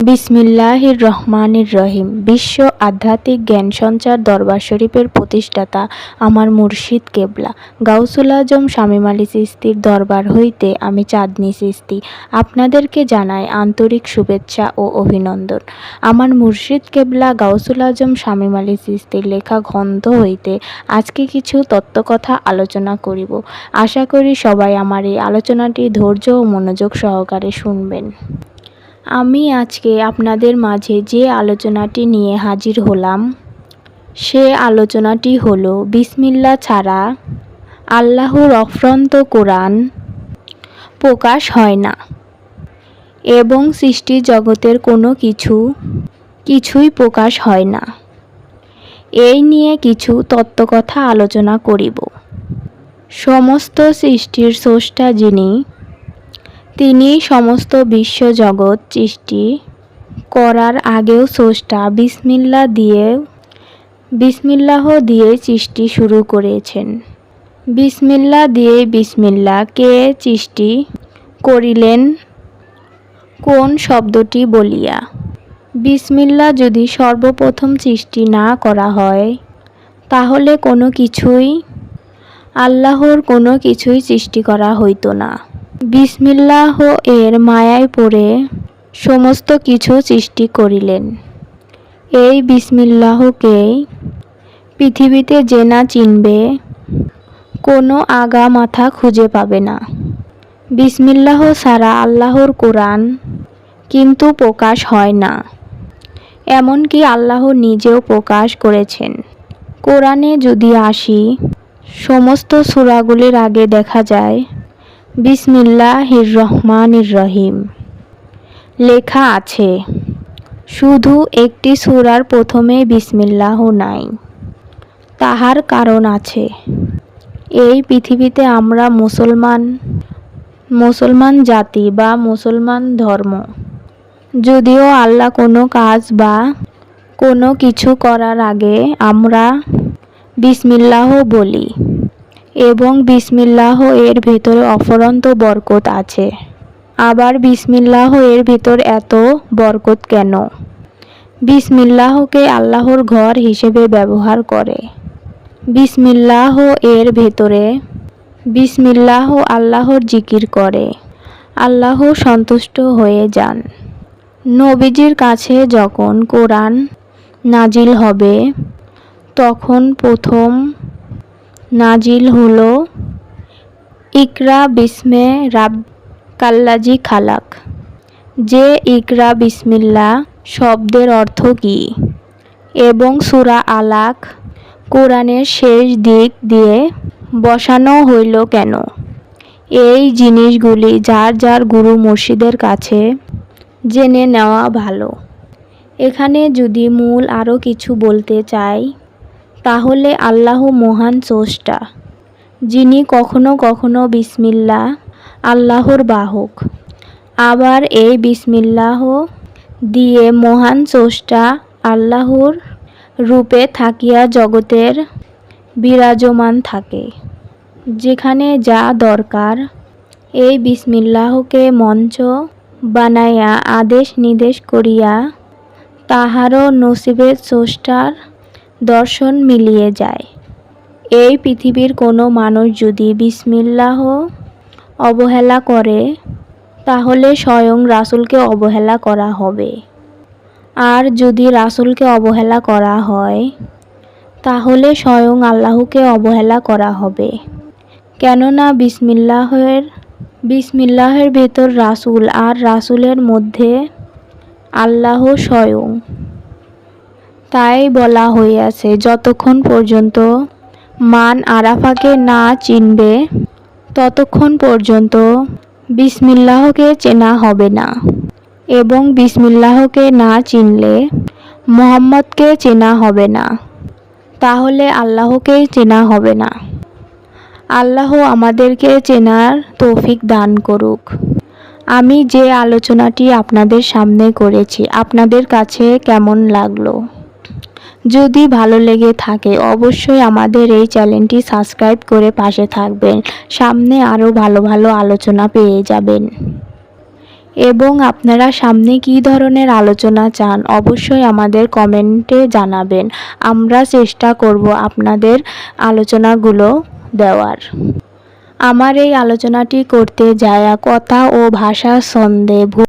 বিসমিল্লাহির রহমানির রহিম। বিশ্ব আধ্যাত্মিক জ্ঞান সঞ্চার দরবার শরীফের প্রতিষ্ঠাতা আমার মুর্শিদ কেবলা। গাউসুল আজম শামীম আলী চিস্তির দরবার হইতে আমি চাঁদনি সিস্তি। আপনাদেরকে জানাই আন্তরিক শুভেচ্ছা ও অভিনন্দন। আমার মুর্শিদ কেবলা গাউসুল আজম শামীম আলী চিস্তির লেখা গ্রন্থ হইতে আজকে কিছু তত্ত্বকথা আলোচনা করিব। আশা করি সবাই আমার এই আলোচনাটি ধৈর্য ও মনোযোগ সহকারে শুনবেন। আমি আজকে আপনাদের মাঝে যে আলোচনাটি নিয়ে হাজির হলাম, সে আলোচনাটি হলো বিসমিল্লা ছাড়া আল্লাহর অফ্রন্ত কোরআন প্রকাশ হয় না এবং সৃষ্টি জগতের কোনো কিছু কিছুই প্রকাশ হয় না। এই নিয়ে কিছু তত্ত্বকথা আলোচনা করিব। সমস্ত সৃষ্টির স্রষ্টা যিনি তিনি সমস্ত বিশ্বজগৎ সৃষ্টি করার আগেও স্রষ্টা বিসমিল্লা দিয়ে, বিসমিল্লাহ দিয়ে সৃষ্টি শুরু করেছেন। বিসমিল্লা দিয়ে বিসমিল্লা কে সৃষ্টি করিলেন কোন শব্দটি বলিয়া? বিসমিল্লা যদি সর্বপ্রথম সৃষ্টি না করা হয়, তাহলে কোনো কিছুই, আল্লাহর কোনো কিছুই সৃষ্টি করা হইতো না। বিসমিল্লাহ এর মায়ায় পড়ে সমস্ত কিছু সৃষ্টি করিলেন। এই বিসমিল্লাহকেই পৃথিবীতে যে না চিনবে, কোনো আগা মাথা খুঁজে পাবে না। বিসমিল্লাহ সারা আল্লাহর কোরআন কিন্তু প্রকাশ হয় না। এমনকি আল্লাহ নিজেও প্রকাশ করেছেন। কোরআনে যদি আসি, সমস্ত সূরাগুলির আগে দেখা যায় বিসমিল্লাহির রহমানির রহিম। লেখা আছে, শুধু একটি সুরার প্রথমে বিসমিল্লাহ নাই, তাহার কারণ আছে। এই পৃথিবীতে আমরা মুসলমান মুসলমান জাতি বা মুসলমান ধর্ম। যদিও আল্লাহ কোনো কাজ বা কোনো কিছু করার আগে আমরা বিসমিল্লাহ বলি এবং বিসমিল্লাহ এর ভেতরে অফরন্ত বরকত আছে। আবার বিসমিল্লাহ এর ভেতর এত বরকত কেন? বিসমিল্লাহকে আল্লাহর ঘর হিসেবে ব্যবহার করে। বিসমিল্লাহ এর ভেতরে বিসমিল্লাহ আল্লাহর জিকির করে। আল্লাহ সন্তুষ্ট হয়ে যান। নবীজির কাছে যখন কোরআন নাজিল হবে, তখন প্রথম নাজিল হল ইকরা বিসমে রাব কাল্লাজি খালাক। যে ইকরা বিসমিল্লা শব্দের অর্থ কী? এবং সুরা আলাক কোরআনের শেষ দিক দিয়ে বসানো হইল কেন? এই জিনিসগুলি যার যার গুরু মুর্শিদের কাছে জেনে নেওয়া ভালো। এখানে যদি মূল আরও কিছু বলতে চাই তাহলে আল্লাহ মহান স্রষ্টা, যিনি কখনো কখনো বিসমিল্লা আল্লাহর বাহক। আবার এই বিসমিল্লাহ দিয়ে মহান স্রষ্টা আল্লাহর রূপে থাকিয়া জগতের বিরাজমান থাকে। যেখানে যা দরকার, এই বিসমিল্লাহকে মঞ্চ বানাইয়া আদেশ নির্দেশ করিয়া তাহারও নসিবের স্রষ্টার দর্শন মিলিয়ে যায়। এই পৃথিবীর কোনো মানুষ যদি বিসমিল্লাহ অবহেলা করে, তাহলে স্বয়ং রাসুলকে অবহেলা করা হবে। আর যদি রাসুলকে অবহেলা করা হয়, তাহলে স্বয়ং আল্লাহকে অবহেলা করা হবে। কেননা বিসমিল্লাহের বিসমিল্লাহের ভেতর রাসুল আর রাসুলের মধ্যে আল্লাহ স্বয়ং। তাই বলা হইয়াছে, যতক্ষণ পর্যন্ত মান আরাফাকে না চিনবে, ততক্ষণ পর্যন্ত বিসমিল্লাহকে চেনা হবে না। এবং বিসমিল্লাহকে না চিনলে মোহাম্মদকে চেনা হবে না। তাহলে আল্লাহকেই চেনা হবে না। আল্লাহ আমাদেরকে চেনার তৌফিক দান করুক। আমি যে আলোচনাটি আপনাদের সামনে করেছি, আপনাদের কাছে কেমন লাগল? যদি ভালো লেগে থাকে, অবশ্যই আমাদের এই চ্যানেলটি সাবস্ক্রাইব করে পাশে থাকবেন। সামনে আরও ভালো ভালো আলোচনা পেয়ে যাবেন। এবং আপনারা সামনে কী ধরনের আলোচনা চান, অবশ্যই আমাদের কমেন্টে জানাবেন। আমরা চেষ্টা করব আপনাদের আলোচনাগুলো দেওয়ার। আমার এই আলোচনাটি করতে যায়া কথা ও ভাষা ভুল